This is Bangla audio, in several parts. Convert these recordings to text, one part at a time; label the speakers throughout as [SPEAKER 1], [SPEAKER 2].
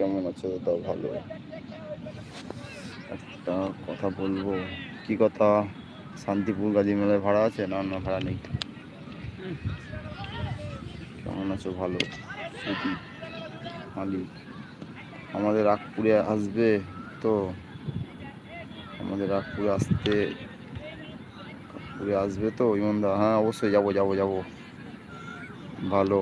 [SPEAKER 1] কেমন আছো দাদা ভালো। একটা কথা বলব, কি কথা? শান্তিপুর গাজী মেলায় ভাড়া আছে না না ভাড়া নেই? কেমন আছো? ভালো। মালিক। আমাদের আগপুরে আসবে তো? আমাদের আগপুরে আসতে আগপুরে আসবে তো? ইমনদা হ্যাঁ অবশ্যই যাব যাব যাব। ভালো।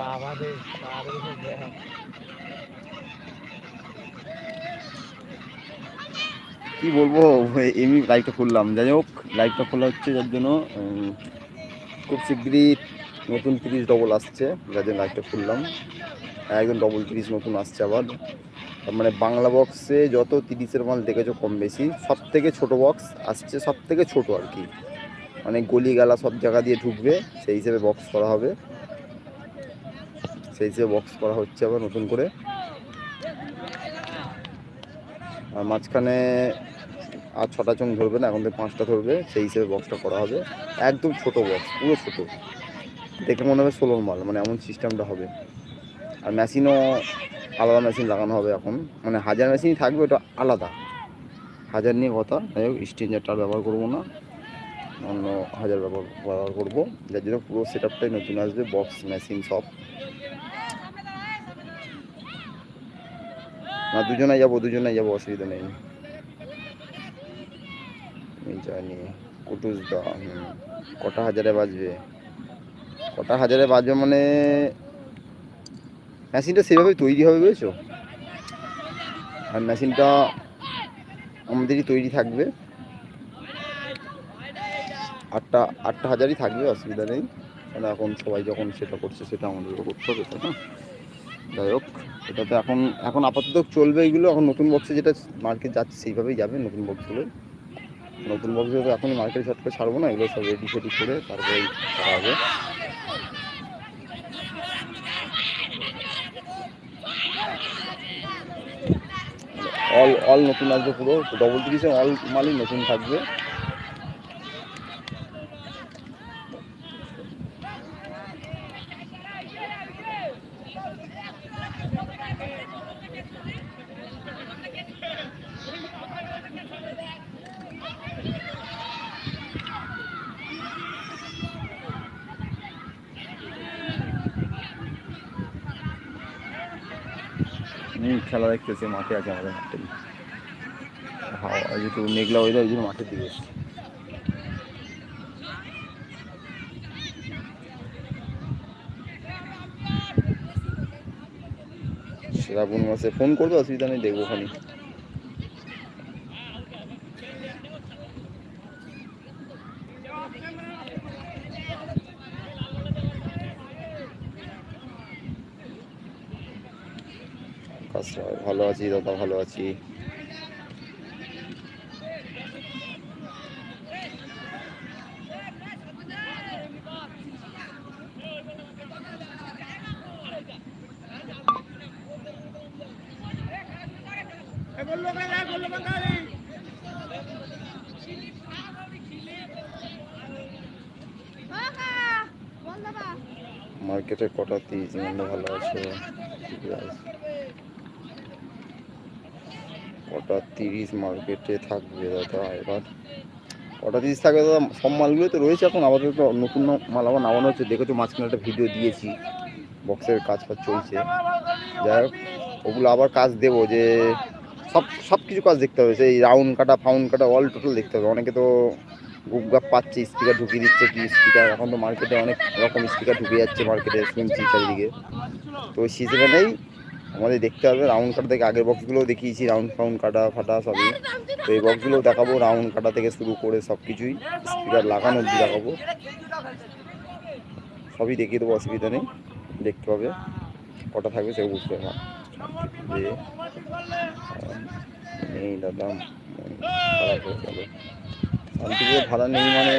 [SPEAKER 2] বাবা
[SPEAKER 1] কি বলব এমনি লাইভটা খুললাম। যাই হোক লাইভটা খোলা হচ্ছে যার জন্য খুব শিগগিরই নতুন তিরিশ ডবল আসছে, যার জন্য লাইভটা খুললাম। একদম ডবল তিরিশ নতুন আসছে আবার। মানে বাংলা বক্সে যত তিরিশের মাল দেখেছ কম বেশি সব থেকে ছোটো বক্স আসছে সব থেকে ছোটো আর কি। মানে গলি গালা সব জায়গা দিয়ে ঢুকবে, সেই হিসেবে বক্স করা হবে। সেই হিসেবে বক্স করা হচ্ছে আবার নতুন করে। আর মাঝখানে আর ছটা চং ধরবে না, এখন থেকে পাঁচটা ধরবে, সেই হিসেবে বক্সটা করা হবে। একদম ছোট বক্স পুরো ছোট। দেখে মনে হবে ষোলোর মাল মানে এমন সিস্টেমটা হবে। আর মেশিনও আলাদা মেশিন লাগানো হবে এখন। মানে হাজার মেশিনই থাকবে, ওটা আলাদা। হাজার নিয়ে কথা, যাই হোক স্টেঞ্জারটা ব্যবহার করব না। অন্য হাজার ব্যবহার ব্যবহার করব। যার জন্য পুরো সেট আপটাই নতুন আসবে বক্স মেশিন সব। না দুজনে যাব দুজনে যাব, অসুবিধা নেই। জানি, কুটুস দা কটা হাজারে বাজবে? কটা হাজারে বাজবে মানে মেশিনটা সেভাবে তৈরি হবে, বুঝেছ? আর মেশিনটা আমাদেরই তৈরি থাকবে। আটটা আটটা হাজারই থাকবে, অসুবিধা নেই। কারণ এখন সবাই যখন সেটা করছে, সেটা আমাদেরও করতে হবে, তাই না? যাই হোক, এটাতে এখন এখন আপাতত চলবে এগুলো, এখন নতুন বক্সে যেটা মার্কেট যাচ্ছে, সেইভাবেই যাবে নতুন বক্সগুলো নতুন বক্সগুলো তো এখনই মার্কেটে শর্ট করে ছাড়বো না, এগুলো সব রেডি ফেডি করে তারপরে করা হবে। অল অল নতুন আসবে পুরো ডবল তিরিশে অল মালই নতুন থাকবে। খেলা দেখতেছি, মাঠে আছে আমাদের মাঠে হাওয়া যেহেতু মেঘলা ওয়েদার ওই জন্য মাঠের দিকে এসছে। শ্রাবণ মাসে ফোন করব, অসুবিধা নেই, দেখব খালি ভালো আছি দাদা ভালো আছি। মার্কেটে কটা তিরিশ ভালো আছে? কটা তিরিশ মার্কেটে থাকবে দাদা, এবার কটা তিরিশ থাকবে দাদা, সব মালগুলো তো রয়েছে এখন আবার তো নতুন মাল আবার নামানো হচ্ছে দেখে তো মাঝখানে একটা ভিডিও দিয়েছি বক্সের কাজ ফাজ চলছে। যাই হোক, ওগুলো আবার কাজ দেবো যে সব সব কিছু কাজ দেখতে হবে, সেই রাউন্ড কাটা ফাউন্ড কাটা অল টোটাল দেখতে হবে। অনেকে তো গুপগাপ পাচ্ছে স্পিকার ঢুকিয়ে দিচ্ছে কি স্পিকার এখন তো মার্কেটে অনেক রকম স্পিকার ঢুকে যাচ্ছে মার্কেটে শুনছি চারিদিকে। তো ওই সিজনেই আমাদের দেখতে হবে রাউন্ড কাটা থেকে আগের বক্সগুলোও দেখিয়েছি রাউন্ড ফাউন্ড কাটা ফাটা সবই। তো এই বক্সগুলোও দেখাবো রাউন্ড কাটা থেকে শুরু করে সব কিছুই স্পিকার লাগানো অব্দি দেখাবো। সবই দেখিয়ে দেবো, অসুবিধা নেই, দেখতে হবে, কটা থাকবে সেও বুঝতে হবে। যে নেই দাদা শান্তিপুরে ভাড়া নেই মানে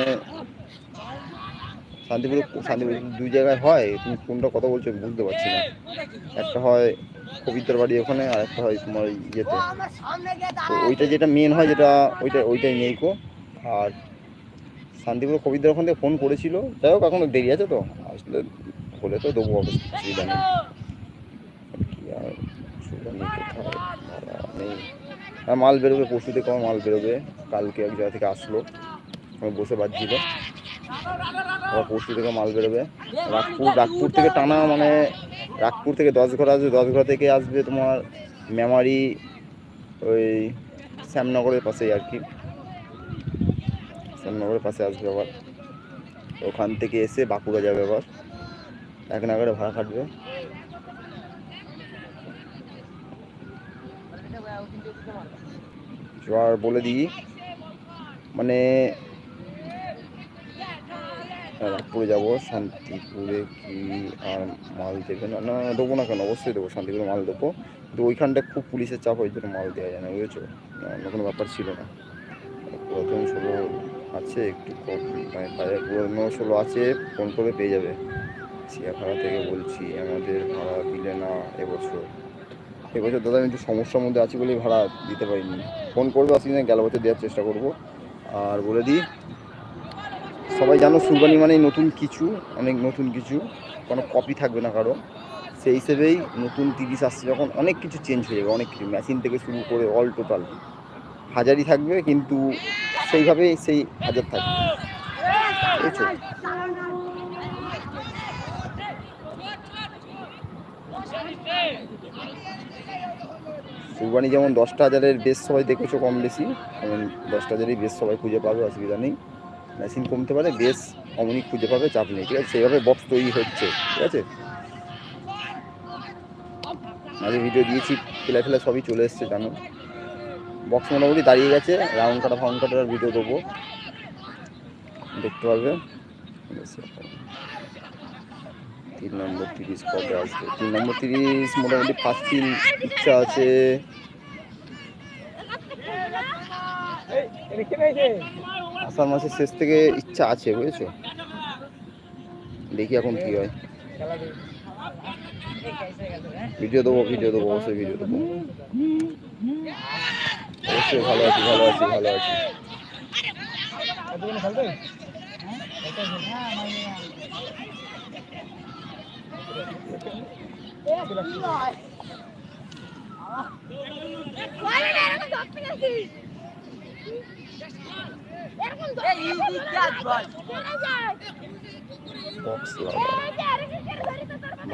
[SPEAKER 1] শান্তিপুরে, শান্তিপুর দুই জায়গায় হয়, তুমি কোনটা কথা বলছো বুঝতে পারছি না। একটা হয় কবিতার বাড়ি ওখানে আর একটা হয় তোমার ইয়েতে। তো ওইটা যেটা মেন হয় যেটা ওইটা ওইটাই নেই কো আর শান্তিপুর কবিতার ওখান থেকে ফোন করেছিল। যাই হোক এখনও দেরি আছে তো। আসলে হলে তো দেবো অবশ্যই অসুবিধা নেই। আর নেই হ্যাঁ মাল বেরোবে পরশু থেকে আমার মাল বেরোবে। কালকে এক জায়গা থেকে আসলো। আমি বসে বাজছিল। আবার পরশু থেকে মাল বেরোবে। রাগপুর রাগপুর থেকে টানা মানে রাগপুর থেকে দশ ঘর আসবে দশ ঘর থেকে আসবে তোমার মেমারি ওই শ্যামনগরের পাশেই আর কি। শ্যামনগরের পাশে আসবে আবার। ওখান থেকে এসে বাঁকুড়া যাবে আবার। এক নাগারে ভাড়া কাটবে এবার বলে দিই। মানে রাগপুরে যাব শান্তিপুরে কি আর মাল দেবে? না না দেবো না কেন? অবশ্যই দেবো শান্তিপুরে মাল দেবো। কিন্তু ওইখানটা খুব পুলিশের চাপ হয়েছিল মাল দেওয়া যায় না বুঝেছ? না, অন্য কোনো ব্যাপার ছিল না। প্রথম ষোলো আছে একটু মানে প্রায় পুরোনো ষোলো আছে ফোন করে পেয়ে যাবে। চিয়াখাড়া থেকে বলছি আমাদের ভাড়া দিলে না এবছর। এবছর দাদা আমি একটু সমস্যার মধ্যে আছি বলেই ভাড়া দিতে পারিনি। ফোন করবে অসুবিধা নেই, গেল বছর দেওয়ার চেষ্টা করব। আর বলে দিই সবাই জানো সুরবানি মানেই নতুন কিছু, অনেক নতুন কিছু, কোনো কপি থাকবে না কারও। সেই হিসেবেই নতুন তিরিশ আসছে, যখন অনেক কিছু চেঞ্জ হয়ে যাবে, অনেক কিছু। মেশিন থেকে শুরু করে অল টোটাল হাজারই থাকবে, কিন্তু সেইভাবেই সেই হাজার থাকবে। বুঝেছ? যেমন দশটা হাজারের বেশ সবাই দেখেছ কম বেশি দশটা হাজারই বেশ সবাই খুঁজে পাবে, অসুবিধা নেই। মেশিন কমতে পারে বেশ অমনি খুঁজে পাবে চাপ নেই ঠিক আছে সেইভাবে বক্স তৈরি হচ্ছে ঠিক আছে আমি ভিডিও দিয়েছি ফেলা ফেলা সবই চলে এসছে জানো বক্স মোটামুটি দাঁড়িয়ে গেছে রাউন্ড কাটা ফাউন্ড কাটার ভিডিও দেবো দেখতে এরকম। তিন নম্বর তিরিশ কবে আসবে তিন নম্বর তিরিশ মোটামুটি ফার্স্ট তিন ইচ্ছা আছে? আষাঢ় মাসের শেষ থেকে ইচ্ছা আছে, বুঝেছ? দেখি এখন কি হয়। ভিডিও দেবো ভিডিও দেবো, অবশ্যই ভিডিও দেবো। অবশ্যই ভালো আছি ভালো আছি ভালো আছি? বক্স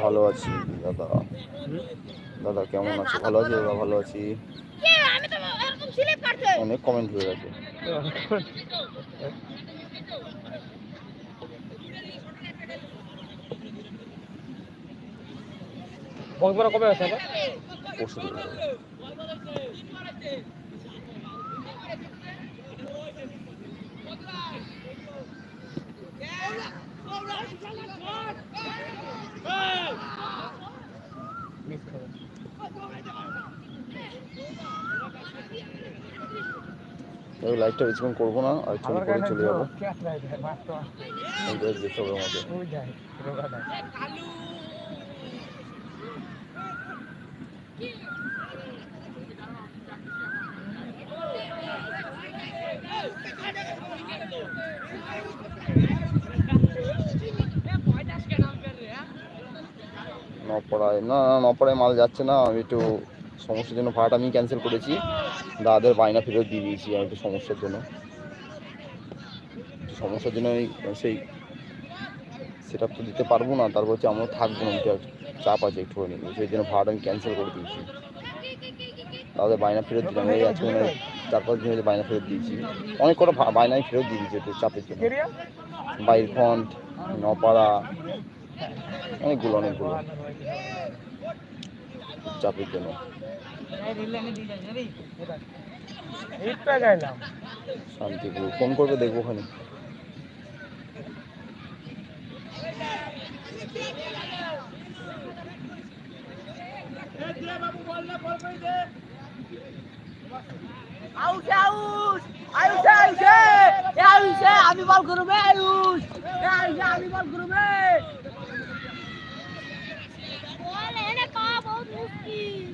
[SPEAKER 1] ভালো আছি দাদা। দাদা। কেমন আছো? ভালো আছি দাদা ভালো আছি। অনেক কমেন্ট হয়ে গেছে।
[SPEAKER 2] কবে আছে আবার?
[SPEAKER 1] পরশু দিন।
[SPEAKER 2] মিস করে।
[SPEAKER 1] এই লাইভটা বেশিক্ষণ করব না আর একটু করে চলে যাব। ড্রেস হবে আমাকে নপড়ায় না না নপড়ায় মাল যাচ্ছে না আমি একটু সমস্যার জন্য ভাড়াটা আমি ক্যান্সেল করেছি। দাদাদের বায়না ফেরত দিয়ে দিয়েছি আমি একটু সমস্যার জন্য। সমস্যার জন্য আমি সেই সেটা তো দিতে পারব না তারপর হচ্ছে আমরা থাকব না চাপ আছে একটুখানি সেই জন্য ভাড়াটা আমি ক্যান্সেল করে দিয়েছি। তাদের বায়না ফেরত দিলাম এই আজকে মানে চার পাঁচ দিন হলে বায়না ফেরত দিয়েছি। অনেক কটা বায়নাই ফেরত দিয়ে দিয়েছি একটু চাপের জন্য। বাইর ফন্ট নপাড়া অনেকগুলো অনেকগুলো। চাপের জন্য। শান্তিপুর। ফোন করবে দেখব ওখানে।
[SPEAKER 3] আমি বল করব এ আমি বল করব বল এনে পাওয়া বহুত মুশকিল।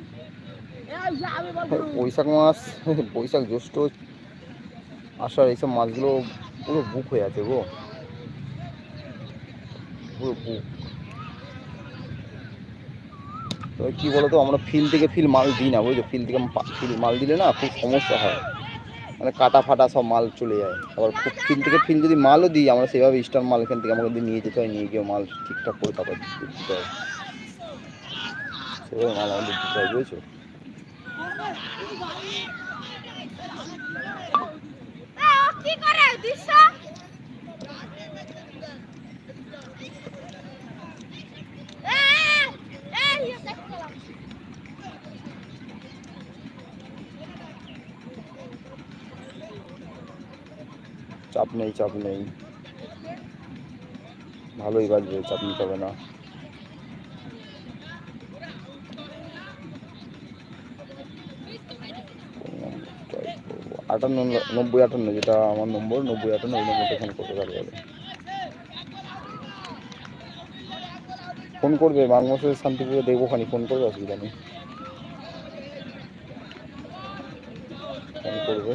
[SPEAKER 1] বৈশাখ মাস, বৈশাখ জ্যৈষ্ঠ আষাঢ় এইসব মাছগুলো পুরো বুক হয়ে আছে গো। পুরো বুক তবে কী বলতো, আমরা ফিল থেকে ফিল মাল দিই না, বুঝছ? ফিল থেকে ফিল মাল দিলে না খুব সমস্যা হয়। মানে কাটা ফাটা সব মাল চলে যায়। আবার খুব ফিল থেকে ফিল যদি মালও দিই, আমরা সেভাবে স্টার মাল এখান থেকে আমাকে নিয়ে যেতে হয়, নিয়ে গিয়ে মাল ঠিকঠাক করে তারপর দিতে হয়। সেভাবে মাল আমাদের দিতে হয়, বুঝেছ? চাপ নেই চাপ নেই। ভালোই বাজবে চাপ নিতে হবে না। আটান্ন, নব্বই, আটান্ন, যেটা আমার নম্বর নব্বই, আটান্ন, ওই নম্বরটা ফোন করতে পারবে ফোন করবে বাংলাদেশের শান্তিপুরে দেখব খানি ফোন করবে, অসুবিধা নেই ফোন করবে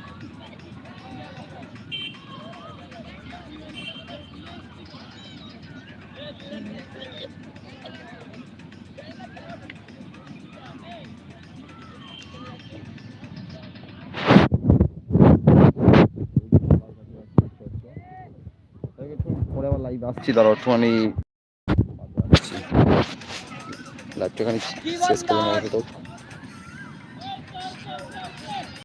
[SPEAKER 1] আসছি দাঁড়াও একটুখানি লাইভটা খানি শেষ করে নেওয়া তো।